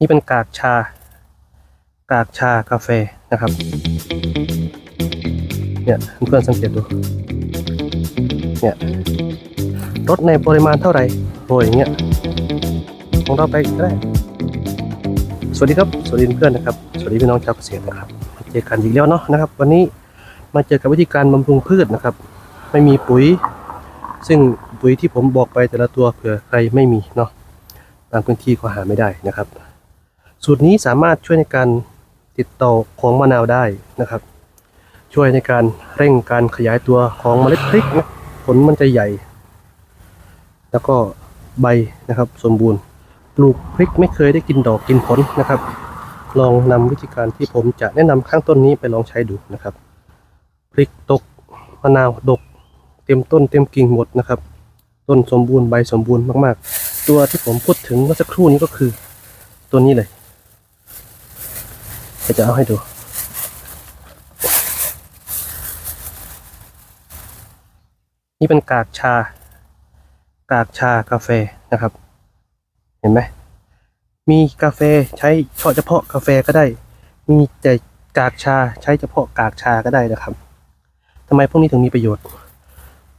นี่เป็นกากชา กากชากาแฟนะครับ เนี่ยเพื่อนสังเกตดู เนี่ยลดในปริมาณเท่าไหร่โรยอย่างเงี้ยของเราไปก็ได้ สวัสดีครับ สวัสดีเพื่อนนะครับ สวัสดีพี่น้องชาวเกษตรนะครับมาเจอกันอีกแล้วเนาะนะครับ วันนี้มาเจอกับวิธีการบำรุงพืชนะครับ ไม่มีปุ๋ย ซึ่งปุ๋ยที่ผมบอกไปแต่ละตัวเผื่อใครไม่มีเนาะบางพื้นที่ก็หาไม่ได้นะครับ สูตรนี้สามารถช่วยในการติดต่อของมะนาวได้นะครับ ช่วยในการเร่งการขยายตัวของเมล็ดพริกนะผลมันจะใหญ่ แล้วก็ใบนะครับสมบูรณ์ปลูกพริกไม่เคยได้กินดอกกินผลนะครับ ลองนำวิธีการที่ผมจะแนะนำข้างต้นนี้ไปลองใช้ดูนะครับ พริกตกมะนาวดก เต็มต้นเต็มกิ่งหมดนะครับ ต้นสมบูรณ์ใบสมบูรณ์มากๆ ตัวที่ผมพูดถึงเมื่อสักครู่นี้ก็คือตัวนี้เลย เดี๋ยวจะเอาให้ดู นี่เป็นกากชา กากชากาแฟนะครับ เห็นไหม มีกาแฟใช้เฉพาะกาแฟก็ได้ มีแต่กากชาใช้เฉพาะกากชาก็ได้นะครับทำไมพวกนี้ถึงมีประโยชน์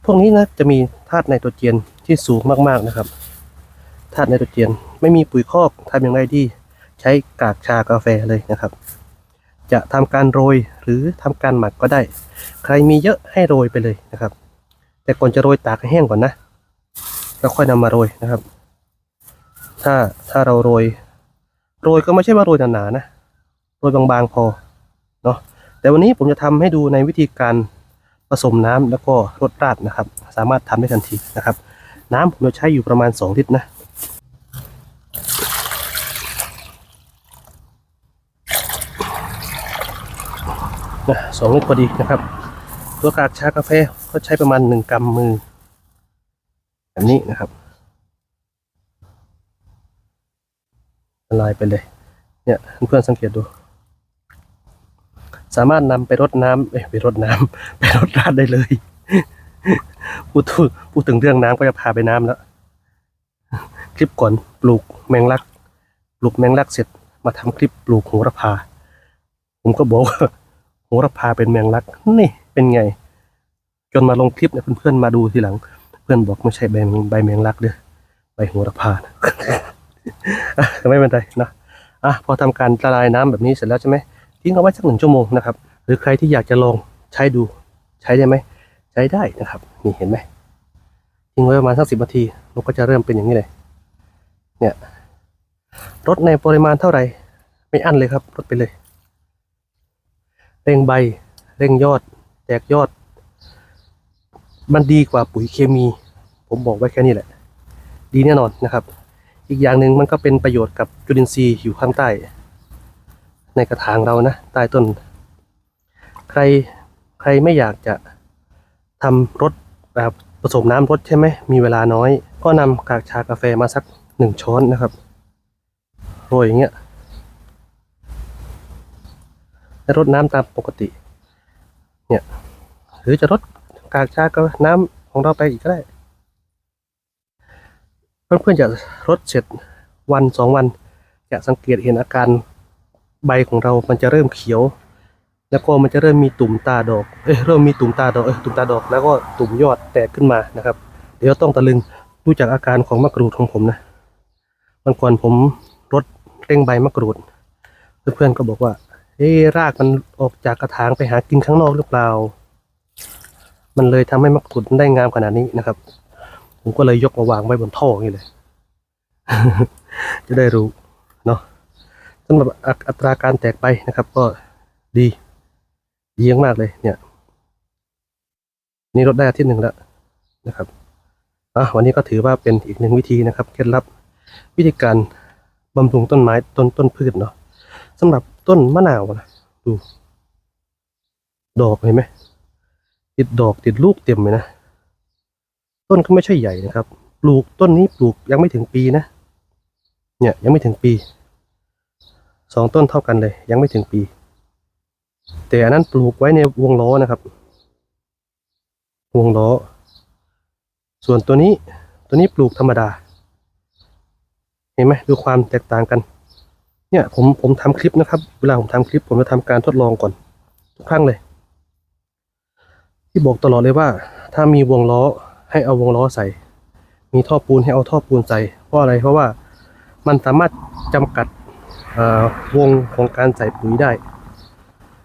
พวกนี้นะจะมีธาตุไนโตรเจนที่สูงมากๆนะครับ ธาตุไนโตรเจนไม่มีปุ๋ยคอกทำอย่างไรดี ใช้กากชากาแฟเลยนะครับ จะทำการโรยหรือทำการหมักก็ได้ ใครมีเยอะให้โรยไปเลยนะครับ แต่ก่อนจะโรยตากให้แห้งก่อนนะ แล้วค่อยนำมาโรยนะครับ ถ้าถ้าเราโรย โรยก็ไม่ใช่ว่าโรยหนาๆนะโรยบางๆพอเนาะแต่วันนี้ผมจะทำให้ดูในวิธีการผสมน้ำแล้วก็รดราดนะครับ สามารถทำได้ทันทีนะครับ น้ำผมจะใช้อยู่ประมาณ2ลิตรนะ นะสองลิตรพอดีนะครับตัวกากชากาแฟก็ใช้ประมาณหนึ่งกำมือแบบนี้นะครับละลายไปเลย เนี่ยเพื่อนสังเกตดู สามารถนำไปรดน้ำเอ้ไปรดน้ำไปรดราดได้เลยพูดถึงพูดถึงเรื่องน้ำก็จะพาไปน้ำแล้ว คลิปก่อนปลูกแมงลัก ปลูกแมงลักเสร็จมาทำคลิปปลูกโหระพา ผมก็บอกว่า โหระพาเป็นแมงลักนี่เป็นไง จนมาลงคลิปเนี่ยเพื่อนๆมาดูทีหลัง เพื่อนบอกไม่ใช่ใบใบแมงลักเด้อใบโหระพานะไม่เป็นไรนะอะพอทำการละลายน้ำแบบนี้เสร็จแล้วใช่ไหมทิ้งเอาไว้สักหนึ่งชั่วโมงนะครับ หรือใครที่อยากจะลองใช้ดูใช้ได้ไหมใช้ได้นะครับนี่เห็นไหมทิ้งไว้ประมาณสักสิบนาทีมันก็จะเริ่มเป็นอย่างนี้เลย เนี่ยรดในปริมาณเท่าไหร่ ไม่อั้นเลยครับรดไปเลย เร่งใบเร่งยอด แตกยอด มันดีกว่าปุ๋ยเคมี ผมบอกไว้แค่นี้แหละ ดีแน่นอนนะครับ อีกอย่างหนึ่งมันก็เป็นประโยชน์กับจุลินทรีย์อยู่ข้างใต้ ในกระถางเรานะใต้ต้น ใครใครไม่อยากจะทำรถแบบผสมน้ำรดใช่ไหม มีเวลาน้อย ก็นำกากชากาแฟมาสักหนึ่งช้อนนะครับ โรยอย่างเงี้ย และรดน้ำตามปกติ เนี่ยหรือจะรดกากชาก็น้ำของเราไปอีกก็ได้ เพื่อนๆจะรดเสร็จวันสองวัน จะสังเกตเห็นอาการใบของเรามันจะเริ่มเขียว แล้วก็มันจะเริ่มมีตุ่มตาดอก เอ้ยเริ่มมีตุ่มตาดอก เอ้ยตุ่มตาดอก แล้วก็ตุ่มยอดแตกขึ้นมานะครับ เดี๋ยวต้องตะลึงดูจากอาการของมะกรูดของผมนะวันก่อนผมรดเร่งใบมะกรูด เพื่อนๆก็บอกว่า เอ๊รากมันออกจากกระถางไปหากินข้างนอกหรือเปล่า มันเลยทำให้มะกรูดได้งามขนาดนี้นะครับ ผมก็เลยยกมาวางไว้บนท่ออย่างนี้เลย จะได้รู้เนาะสำหรับอัอัตราการแตกใบนะครับ ก็ดีดีมากเลยเนี่ย นี่ลดได้อาทิตย์หนึ่งแล้วนะครับอะวันนี้ก็ถือว่าเป็นอีกหนึ่งวิธีนะครับ เคล็ดลับวิธีการบำรุงต้นไม้ต้นต้นพืชเนาะสำหรับ ต้นมะนาวนะดูดอกเห็นไหมติดดอกติดลูกเต็มเลยนะต้นก็ไม่ใช่ใหญ่นะครับ ปลูกต้นนี้ปลูกยังไม่ถึงปีนะ เนี่ยยังไม่ถึงปีสองต้นเท่ากันเลย ยังไม่ถึงปี แต่อันนั้นปลูกไว้ในวงล้อนะครับ วงล้อ ส่วนตัวนี้ตัวนี้ปลูกธรรมดา เห็นไหมดูความแตกต่างกัน เนี่ยผมผมทำคลิปนะครับ เวลาผมทำคลิป ผมจะทำการทดลองก่อน ทุกครั้งเลย ที่บอกตลอดเลยว่า ถ้ามีวงล้อให้เอาวงล้อใส่ มีท่อปูนให้เอาท่อปูนใส่เพราะอะไรเพราะว่ามันสามารถจำกัดวงของการใส่ปุ๋ยได้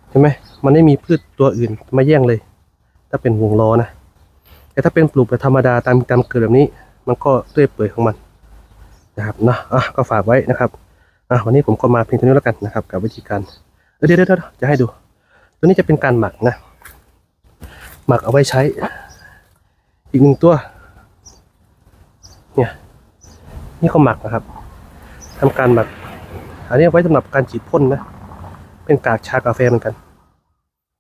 ใช่ไหมมันไม่มีพืชตัวอื่นมาแย่งเลย ถ้าเป็นวงล้อนะแต่ถ้าเป็นปลูกแบบธรรมดาตามตามเกิดแบบนี้ มันก็เรื่อยเปื่อยของมันนะครับนะอะก็ฝากไว้นะครับ อะวันนี้ผมก็มาเพียงเท่านี้แล้วกันนะครับ กับวิธีการเดี๋ยวเดี๋ยวจะให้ดู ตัวนี้จะเป็นการหมักนะ หมักเอาไว้ใช้ อีกหนึ่งตัว เนี่ย นี่เขาหมักนะครับทำการหมัก อันนี้เอาไว้สำหรับการฉีดพ่นนะ เป็นกากชากาแฟเหมือนกัน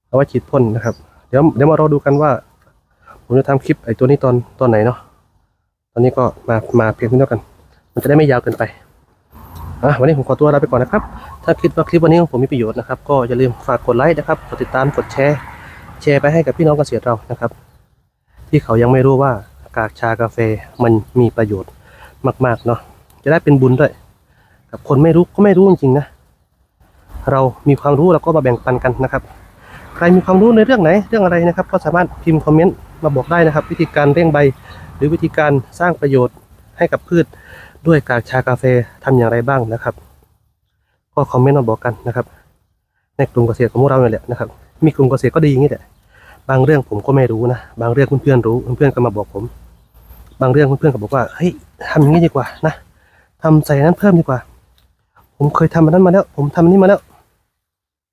เอาไว้ฉีดพ่นนะครับ เดี๋ยวเดี๋ยวมารอดูกันว่า ผมจะทำคลิปไอ้ตัวนี้ตอนตอนไหนเนาะ ตอนนี้ก็มามาเพียงเท่านี้แล้วกัน มันจะได้ไม่ยาวเกินไป อะวันนี้ผมขอตัวลาไปก่อนนะครับ ถ้าคิดว่าคลิปวันนี้ของผมมีประโยชน์นะครับ ก็อย่าลืมฝากกดไลค์นะครับ กดติดตาม กดแชร์ แชร์ไปให้กับพี่น้องเกษตรเรานะครับ ที่เขายังไม่รู้ว่ากากชากาแฟมันมีประโยชน์มากๆเนาะ จะได้เป็นบุญด้วย กับคนไม่รู้ก็ไม่รู้จริงๆนะ เรามีความรู้เราก็มาแบ่งปันกันนะครับ ใครมีความรู้ในเรื่องไหน เรื่องอะไรนะครับ ก็สามารถพิมพ์คอมเมนต์มาบอกได้นะครับ วิธีการเร่งใบ หรือวิธีการสร้างประโยชน์ให้กับพืช ด้วยกากชากาแฟทำอย่างไรบ้างนะครับ ก็คอมเมนต์มาบอกกันนะครับ ในกลุ่มเกษตรของพวกเราเนี่ยแหละนะครับ มีกลุ่มเกษตรก็ดีอย่างนี้แหละบางเรื่องผมก็ไม่รู้นะบางเรื่องเพื่อนๆรู้เพื่อนๆก็มาบอกผม บางเรื่องเพื่อนๆก็บอกว่าเฮ้ยทำอย่างนี้ดีกว่านะทำใส่นั้นเพิ่มดีกว่า ผมเคยทำอันนั้นมาแล้ว ผมทำอันนี้มาแล้ว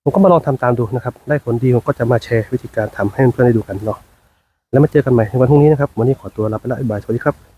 ผมก็มาลองทำตามดูนะครับ ได้ผลดีผมก็จะมาแชร์วิธีการทำให้เพื่อนๆได้ดูกันเนาะแล้วมาเจอกันใหม่ในวันพรุ่งนี้นะครับ วันนี้ขอตัวลาไปล้วบ๊ายบาย สวัสดีครับ